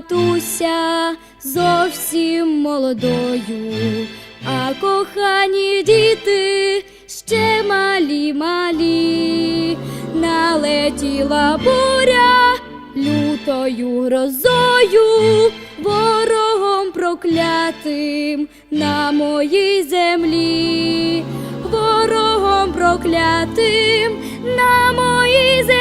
матуся зовсім молодою, а кохані діти ще малі малі, налетіла буря лютою грозою, ворогом проклятим на моїй землі, ворогом проклятим на моїй землі.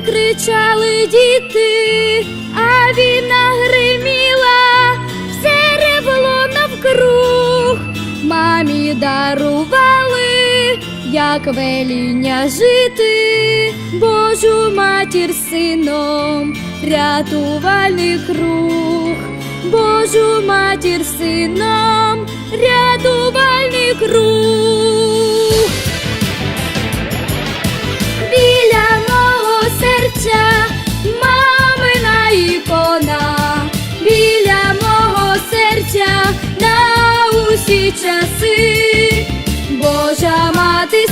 Кричали діти, а війна гриміла, все ревло навкруг, мамі дарували, як веління жити, Божу матір сином, рятувальний круг, Божу матір сином, часи, Божа мати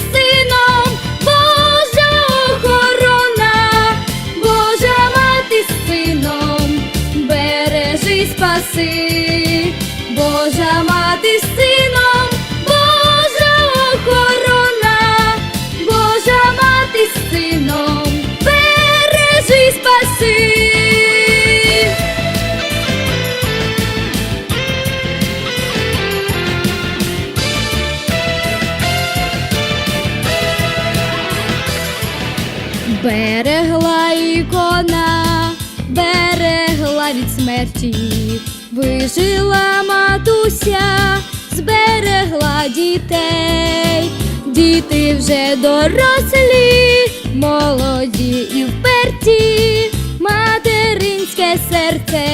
Берегла ікона, берегла від смерті, вижила матуся, зберегла дітей, діти вже дорослі, молоді і вперті, материнське серце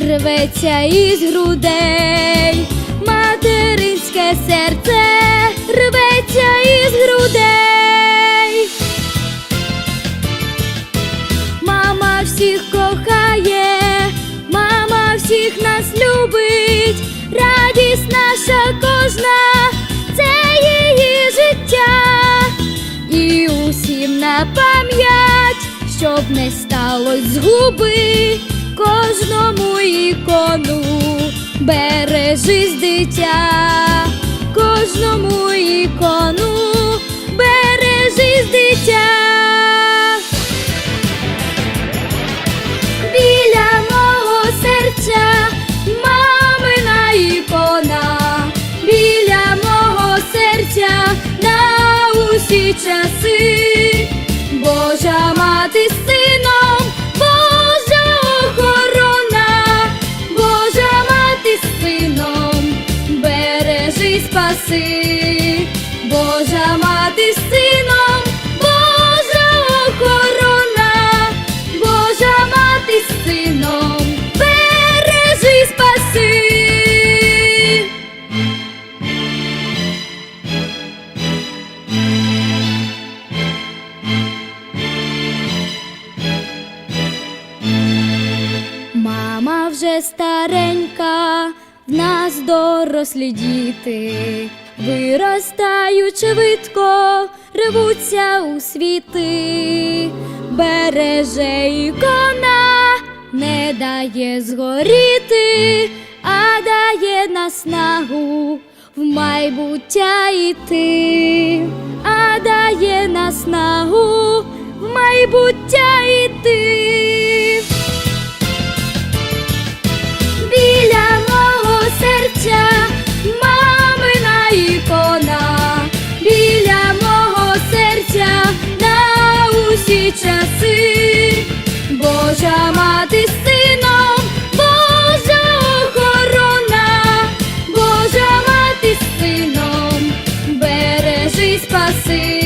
рветься із грудей, материнське серце всіх нас любить, радість наша кожна, це її життя, і усім на пам'ять, щоб не сталося згуби, кожному ікону бережись дитя, спаси, Божа мати з сином, Божа охорона. Божа мати з сином, бережи, спаси. Мама вже старенька, нас дорослі діти, виростають швидко, рвуться у світи, береже ікона, не дає згоріти, а дає наснагу в майбуття йти, а дає наснагу в майбуття йти. Спаси,